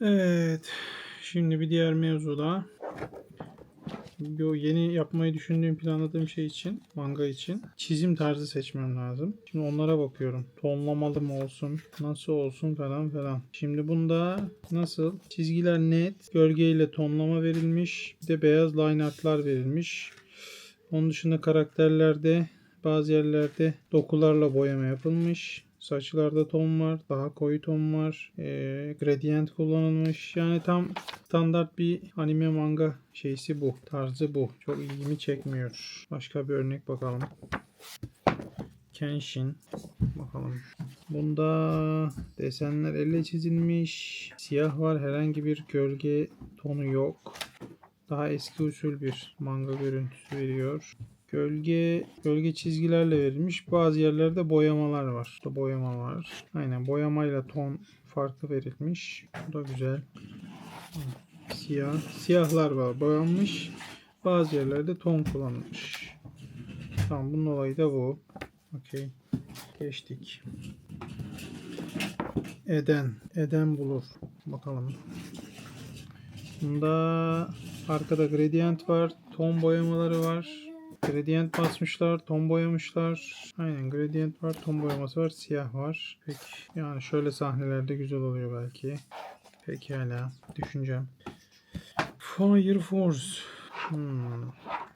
Evet. Şimdi bir diğer mevzu da bu yeni yapmayı düşündüğüm, planladığım şey için, manga için çizim tarzı seçmem lazım. Şimdi onlara bakıyorum. Tonlamalı mı olsun, nasıl olsun falan falan. Şimdi bunda nasıl? Çizgiler net, gölgeyle tonlama verilmiş. Bir de beyaz line artlar verilmiş. Onun dışında karakterlerde bazı yerlerde dokularla boyama yapılmış. Saçlarda ton var, daha koyu ton var. Ee, gradient kullanılmış. Yani tam standart bir anime manga şeysi bu. Tarzı bu. Çok ilgimi çekmiyor. Başka bir örnek bakalım. Kenshin. Bakalım. Bunda desenler elle çizilmiş. Siyah var. Herhangi bir gölge tonu yok. Daha eski usul bir manga görüntüsü veriyor. Gölge gölge çizgilerle verilmiş. Bazı yerlerde boyamalar var. Burada boyama var. Aynen boyamayla ton farklı verilmiş. Bu da güzel. Siyah. Siyahlar var. Boyanmış. Bazı yerlerde ton kullanılmış. Tamam bunun olayı da bu. Okey. Geçtik. Eden. Eden bulur. Bakalım. Bunda arkada gradient var. Ton boyamaları var. Gradient basmışlar. Ton boyamışlar. Aynen gradient var. Ton boyaması var. Siyah var. Peki. Yani şöyle sahnelerde güzel oluyor belki. Pekala. Düşüneceğim. Fire Force. Hmm.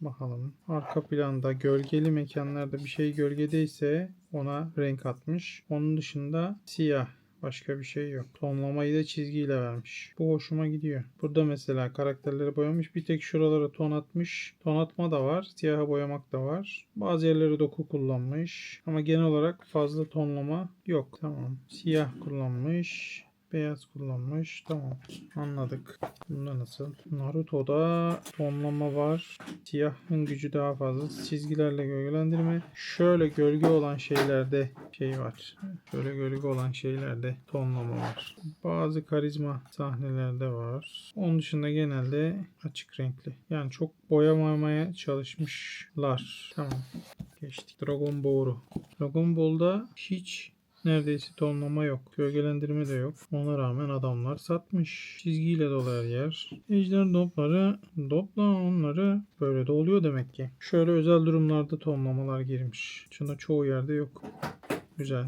Bakalım. Arka planda gölgeli mekanlarda bir şey gölgedeyse ona renk atmış. Onun dışında siyah. Başka bir şey yok. Tonlamayı da çizgiyle vermiş. Bu hoşuma gidiyor. Burada mesela karakterleri boyamış. Bir tek şuralara ton atmış. Ton atma da var. Siyaha boyamak da var. Bazı yerlere doku kullanmış. Ama genel olarak fazla tonlama yok. Tamam. Siyah kullanmış. Beyaz kullanmış. Tamam. Anladık. Bunda nasıl? Naruto'da tonlama var. Siyahın gücü daha fazla. Çizgilerle gölgelendirme. Şöyle gölge olan şeylerde şey var. Şöyle gölge olan şeylerde tonlama var. Bazı karizma sahnelerde var. Onun dışında genelde açık renkli. Yani çok boyamamaya çalışmışlar. Tamam. Geçtik. Dragon Ball'u. Dragon Ball'da hiç Neredeyse tonlama yok. Gölgelendirme de yok. Ona rağmen adamlar satmış. Çizgiyle dolu her yer. Ejder dopları dopla onları böyle de oluyor demek ki. Şöyle özel durumlarda tonlamalar girmiş. Şunda çoğu yerde yok. Güzel.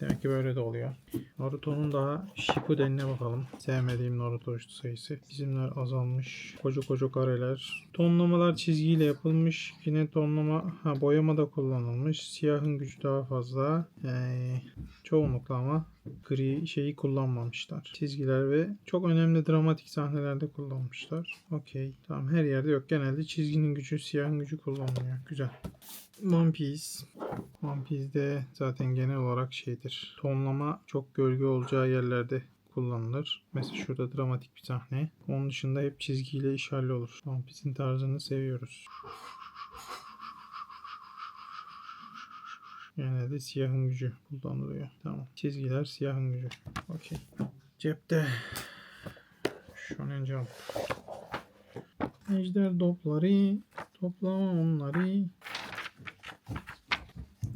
Demek ki böyle de oluyor. Naruto'nun daha Shippuden'ine bakalım. Sevmediğim Naruto sayısı. İsimler azalmış. Koca koca kareler. Tonlamalar çizgiyle yapılmış. Yine tonlama ha, boyama da kullanılmış. Siyahın gücü daha fazla. Ee, çoğunlukla ama gri şeyi kullanmamışlar. Çizgiler ve çok önemli dramatik sahnelerde kullanmışlar. Okey. Tamam her yerde yok. Genelde çizginin gücü, siyahın gücü kullanılıyor. Güzel. One Piece. One Piece'de zaten genel olarak şeydir. Tonlama çok gölge olacağı yerlerde kullanılır. Mesela şurada dramatik bir sahne. Onun dışında hep çizgiyle işareli olur. One Piece'in tarzını seviyoruz. Genelde siyahın gücü kullanılıyor. Tamam. Çizgiler siyahın gücü. Okey. Cepte. Shonen Jump. Ejder topları. Toplama onları.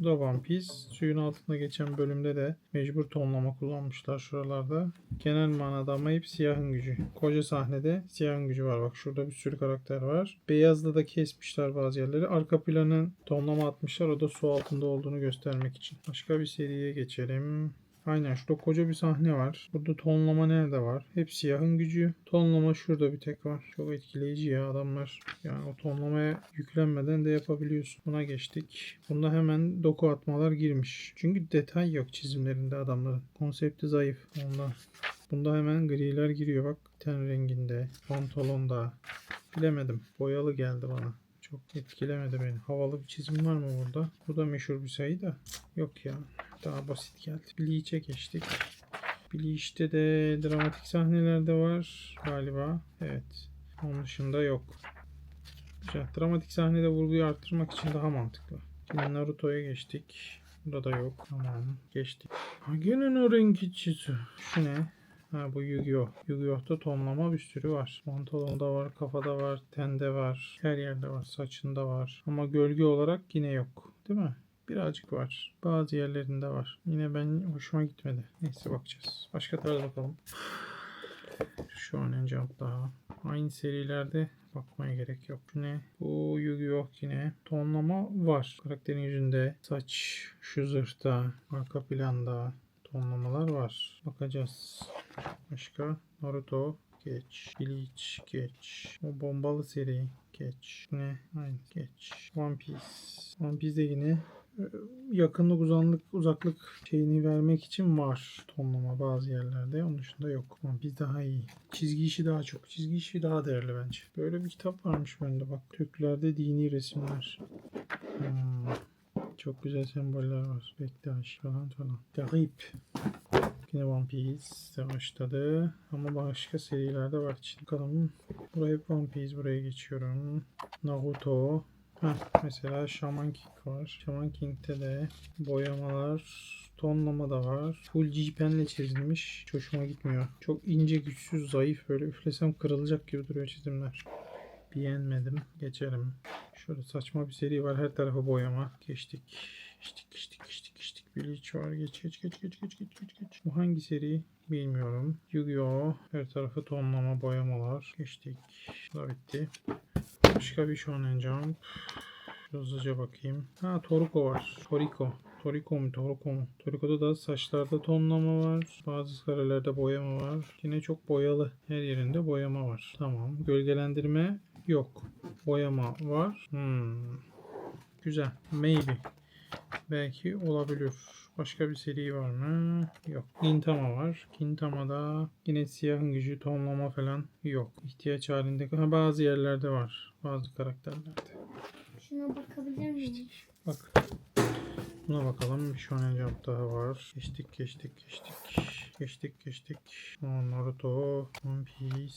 One Piece. Suyun altında geçen bölümde de mecbur tonlama kullanmışlar şuralarda. Genel manada ama hep siyahın gücü. Koca sahnede siyahın gücü var. Bak şurada bir sürü karakter var. Beyazda da kesmişler bazı yerleri. Arka planın tonlama atmışlar. O da su altında olduğunu göstermek için. Başka bir seriye geçelim. Aynen şurada koca bir sahne var. Burada tonlama nerede var? Hep siyahın gücü. Tonlama şurada bir tek var. Çok etkileyici ya adamlar. Yani o tonlamaya yüklenmeden de yapabiliyorsun. Buna geçtik. Bunda hemen doku atmalar girmiş. Çünkü detay yok çizimlerinde adamların. Konsepti zayıf. Ondan. Bunda hemen griler giriyor bak. Ten renginde. Pantolonda. Bilemedim. Boyalı geldi bana. Çok etkilemedi beni. Havalı bir çizim var mı burada? Bu da meşhur bir sayı da. Yok ya. Daha basit geldi. Bleach'e geçtik. Bleach'te de dramatik sahneler de var galiba. Evet. Onun dışında yok. Güzel. Dramatik sahnede vurguyu arttırmak için daha mantıklı. Şimdi Naruto'ya geçtik. Burada da yok. Tamam. Geçtik. Ha, o rengiçisi. Şu ne? Ha bu Yu-Gi-Oh! Yu-Gi-Oh'ta tonlama bir sürü var. Pantolonda var, kafada var, tende var. Her yerde var, saçında var. Ama gölge olarak yine yok. Değil mi? Birazcık var. Bazı yerlerinde var. Yine ben hoşuma gitmedi. Neyse bakacağız. Başka tarz bakalım. Shonen Jump daha. Aynı serilerde bakmaya gerek yok. Ne? Bu Yu-Gi-Oh yine. Tonlama var. Karakterin yüzünde saç şu zırhta, arka planda tonlamalar var. Bakacağız. Başka? Naruto geç. Bleach geç. O bombalı seri geç. Ne? Aynı geç. One Piece. One Piece'de yine yakınlık uzanlık uzaklık şeyini vermek için var tonlama bazı yerlerde. Onun dışında yok. Ama biz daha iyi. Çizgi işi daha çok. Çizgi işi daha değerli bence. Böyle bir kitap varmış bende bak. Türklerde dini resimler. Hmm. Çok güzel semboller var. Bektaş falan falan. Garip. Yine One Piece başladı. Ama başka serilerde var. Şimdi bakalım. Buraya One Piece. Buraya geçiyorum. Naruto. Heh, mesela Shaman King var. Shaman King'de de boyamalar, tonlama da var. Full G-Pen'le çizilmiş. Hiç hoşuma gitmiyor. Çok ince, güçsüz, zayıf. Böyle üflesem kırılacak gibi duruyor çizimler. Beğenmedim. Geçelim. Şöyle saçma bir seri var. Her tarafı boyama. Geçtik. Geçtik, geçtik, geçtik, geçtik. Bleach var. Geç, geç, geç, geç, geç, geç, geç, geç. Bu hangi seri? Bilmiyorum. Yu-Gi-Oh! Her tarafı tonlama, boyamalar. Geçtik. Bu da bitti. Başka bir Shonen Jump. Hızlıca bakayım. Ha Toriko var. Toriko. Toriko mu Toriko mu? Toriko'da da saçlarda tonlama var. Bazı karelerde boyama var. Yine çok boyalı. Her yerinde boyama var. Tamam. Gölgelendirme yok. Boyama var. Hmm. Güzel. Maybe. Belki olabilir. Başka bir seri var mı? Yok. Gintama var. Gintama'da yine siyahın gücü tonlama falan yok. İhtiyaç halinde. Ha, bazı yerlerde var. Bazı karakterlerde. Şuna bakabilir miyim? Bak. Buna bakalım. Bir Shonen Jump daha var. Geçtik geçtik geçtik. Geçtik geçtik. Naruto, One Piece.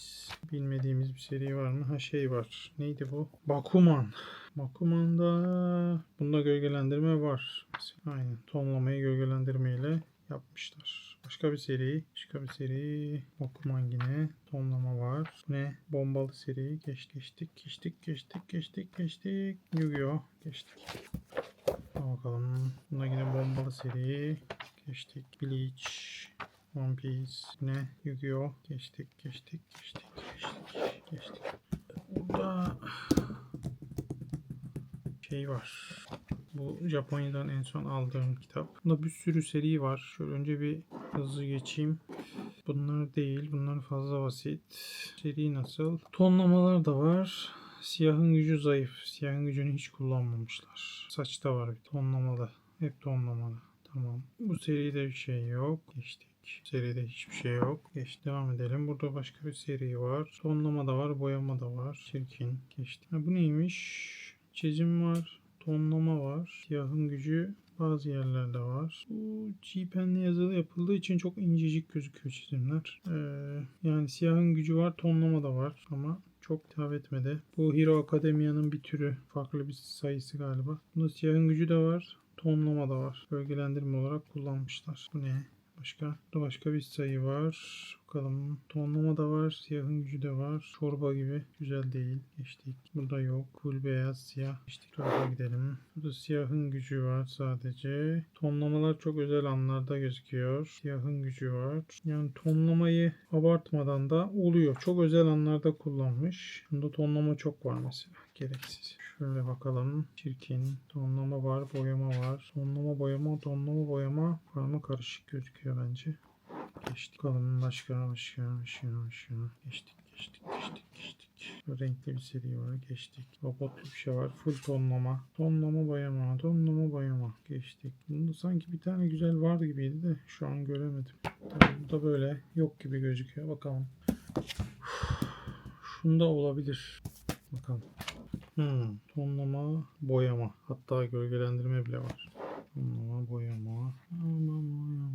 Bilmediğimiz bir seri var mı? Ha şey var. Neydi bu? Bakuman. Bakuman'da bunda gölgelendirme var. Aynen. Tonlamayı gölgelendirmeyle yapmışlar. Başka bir seri. Başka bir seri. Bakuman yine. Tonlama var. Ne? Bombalı seri. Geç, geçtik. Geçtik. Geçtik. Geçtik. Geçtik. Yu-Gi-Oh! Geçtik. Al bakalım. Bunda yine bombalı seri. Geçtik. Bleach. One Piece. Ne? Yu-Gi-Oh! Geçtik. Geçtik. Geçtik. Geçtik. Geçtik. Burada şey var. Bu Japonya'dan en son aldığım kitap. Bunda bir sürü seri var. Şöyle önce bir hızlı geçeyim. Bunlar değil. Bunlar fazla basit. Seri nasıl? Tonlamalar da var. Siyahın gücü zayıf. Siyahın gücünü hiç kullanmamışlar. Saçta var bir tonlamalı. Hep tonlamalı. Tamam. Bu seride bir şey yok. Geçtik. Seride hiçbir şey yok. Geç devam edelim. Burada başka bir seri var. Tonlama da var, boyama da var. Çirkin. Geçti. Ha, bu neymiş? Çizim var. Tonlama var. Siyahın gücü bazı yerlerde var. Bu G-Pen'le yazılı yapıldığı için çok incecik gözüküyor çizimler. Ee, yani siyahın gücü var, tonlama da var ama çok hitap etmedi. Bu Hero Academia'nın bir türü. Farklı bir sayısı galiba. Bunda siyahın gücü de var. Tonlama da var. Bölgelendirme olarak kullanmışlar. Bu ne? Başka? Burada başka bir sayı var. Bakalım. Tonlama da var. Siyahın gücü de var. Çorba gibi. Güzel değil. Geçtik. Burada yok. Full beyaz siyah. Geçtik. Tarafa gidelim. Burada siyahın gücü var sadece. Tonlamalar çok özel anlarda gözüküyor. Siyahın gücü var. Yani tonlamayı abartmadan da oluyor. Çok özel anlarda kullanmış. Bunda tonlama çok var mesela. Gereksiz. Şöyle bakalım. Çirkin. Tonlama var. Boyama var. Tonlama boyama. Tonlama boyama. Karma karışık gözüküyor bence. Geçtik. Bakalım başka başka başka başka. Geçtik geçtik geçtik geçtik. Renkli bir seri var. Geçtik. Robotlu bir şey var. Full tonlama. Tonlama boyama. Tonlama boyama. Geçtik. Bunda sanki bir tane güzel vardı gibiydi de şu an göremedim. Tabii bu da böyle yok gibi gözüküyor. Bakalım. Şunda olabilir. Bakalım. Hmm, tonlama, boyama. Hatta gölgelendirme bile var. Tonlama, boyama. Tonlama,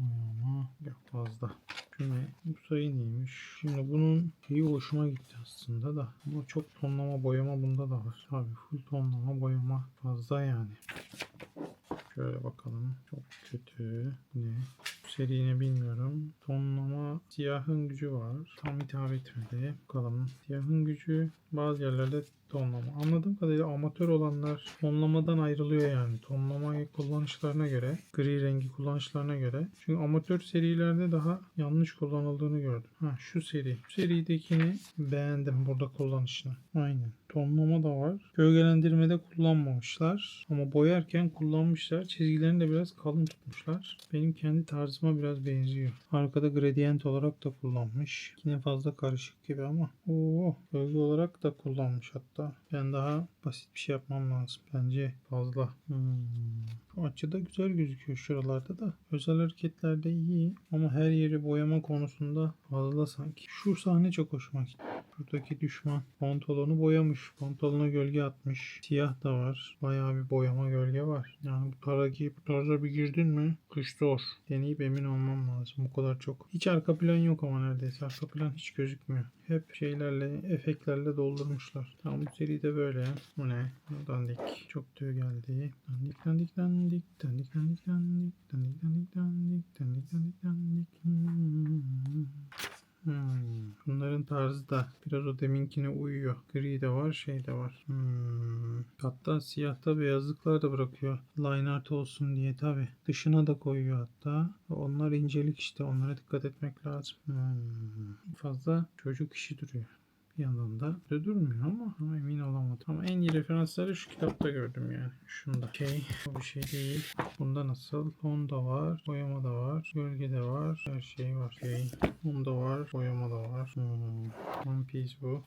boyama. Yok fazla. Şimdi bu sayı neymiş? Şimdi bunun şeyi hoşuma gitti aslında da. Ama çok tonlama, boyama bunda da var. Abi full tonlama, boyama fazla yani. Şöyle bakalım. Çok kötü. Ne? Bu seriyi bilmiyorum. Siyahın gücü var. Tam hitap etmedi. Bakalım. Siyahın gücü bazı yerlerde tonlama. Anladığım kadarıyla amatör olanlar tonlamadan ayrılıyor yani. Tonlamayı kullanışlarına göre, gri rengi kullanışlarına göre. Çünkü amatör serilerde daha yanlış kullanıldığını gördüm. Ha şu seri. Bu seridekini beğendim burada kullanışını. Aynen. Tonlama da var. Gölgelendirmede kullanmamışlar. Ama boyarken kullanmışlar. Çizgilerini de biraz kalın tutmuşlar. Benim kendi tarzıma biraz benziyor. Arkada gradient olarak da kullanmış. Yine fazla karışık gibi ama. Oo, gölge olarak da kullanmış hatta. Ben daha basit bir şey yapmam lazım. Bence fazla. Hmm. Şu açıda güzel gözüküyor şuralarda da. Özel hareketlerde iyi ama her yeri boyama konusunda fazla sanki. Şu sahne çok hoşuma gitti. Buradaki düşman pantolonu boyamış. Pantolona gölge atmış. Siyah da var. Bayağı bir boyama gölge var. Yani bu tarza, bu tarza bir girdin mi kış zor. Deneyip emin olmam lazım. Bu kadar çok. Hiç arka plan yok ama neredeyse. Arka plan hiç gözükmüyor. Hep şeylerle, efektlerle doldurmuşlar. Tamam bu seri de böyle. Bu ne? Dandik. Çok tüy geldi. Dandik dandik dandik. Dandik dandik dandik. Dandik dandik dandik. Dandik dandik dandik. Hmm. Bunların tarzı da biraz o deminkine uyuyor. Gri de var, şey de var. Hmm. Hatta siyahta beyazlıklar da bırakıyor. Line art olsun diye tabi. Dışına da koyuyor hatta. Onlar incelik işte. Onlara dikkat etmek lazım. Hmm. Fazla çocuk işi duruyor. Bir yandan da öyle durmuyor ama, ama emin olamadım. Ama en iyi referansları şu kitapta gördüm yani. Şunda. Şey, o bir şey değil. Bunda nasıl? Onda var, boyama da var, gölge de var, her şey var. Şey, bunda var, boyama da var. Hmm. One Piece bu.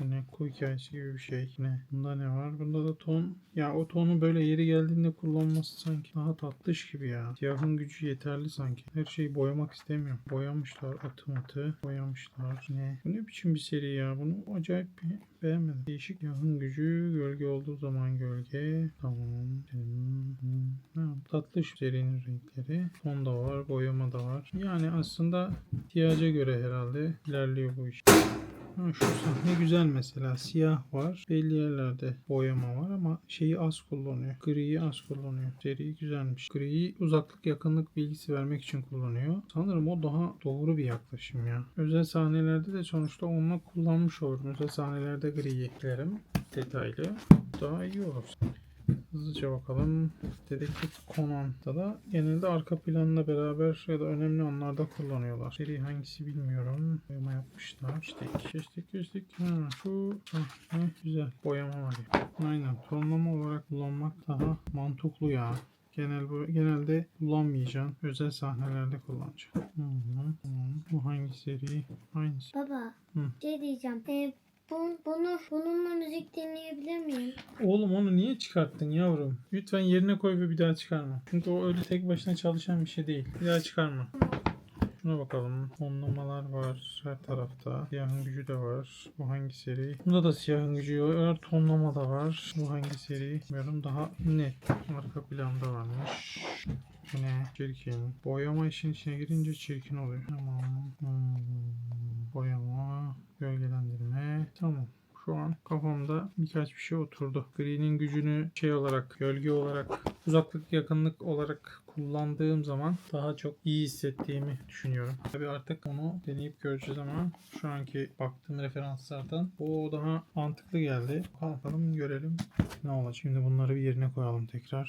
Yine kuy hikayesi gibi bir şey. Ne? Bunda ne var? Bunda da ton. Ya o tonu böyle yeri geldiğinde kullanması sanki daha tatlış gibi ya. Siyahın gücü yeterli sanki. Her şeyi boyamak istemiyorum. Boyamışlar atı. Boyamışlar. Ne? Bu ne biçim bir seri ya? Bunu acayip bir beğenmedim. Değişik siyahın gücü. Gölge olduğu zaman gölge. Tamam. Hmm. Hmm. Ha, tatlış serinin renkleri. Ton da var. Boyama da var. Yani aslında ihtiyaca göre herhalde ilerliyor bu iş. Ha, şu sahne güzel mesela. Siyah var. Belli yerlerde boyama var ama şeyi az kullanıyor. Griyi az kullanıyor. Seri güzelmiş. Griyi uzaklık yakınlık bilgisi vermek için kullanıyor. Sanırım o daha doğru bir yaklaşım ya. Özel sahnelerde de sonuçta onunla kullanmış olurum. Özel sahnelerde griyi eklerim. Detaylı. Daha iyi olur. Hızlıca bakalım. Dedektif Conan'da da genelde arka planla beraber ya da önemli anlarda kullanıyorlar. Seri hangisi bilmiyorum. Boyama yapmışlar. Geçtik, geçtik, geçtik. Ha, şu sahne güzel. Boyama var ya. Aynen. Tonlama olarak kullanmak daha mantıklı ya. Genel bu, genelde kullanmayacağım. Özel sahnelerde kullanacağım. Hı hı. Bu hangi seri? Hangisi? Baba Hı. şey diyeceğim. E, bu, bunu bununla müzik dinleyebilir miyim? Oğlum onu niye çıkarttın yavrum? Lütfen yerine koy ve bir daha çıkarma. Çünkü o öyle tek başına çalışan bir şey değil. Bir daha çıkarma. Şuna bakalım. Onlamalar var her tarafta. Siyahın gücü de var. Bu hangi seri? Bunda da siyahın gücü var. Tonlama da var. Bu hangi seri? Bilmiyorum. Daha net. Arka planda varmış. Ne? Çirkin. Boyama işin içine girince çirkin oluyor. Tamam. Hmm. Boyama. Gölgelendirme. Tamam. Şu an kafamda birkaç bir şey oturdu. Gri'nin gücünü şey olarak, gölge olarak, uzaklık yakınlık olarak kullandığım zaman daha çok iyi hissettiğimi düşünüyorum. Tabii artık onu deneyip göreceğiz ama şu anki baktığım referanslardan o daha mantıklı geldi. Bakalım görelim ne olacak. Şimdi bunları bir yerine koyalım tekrar.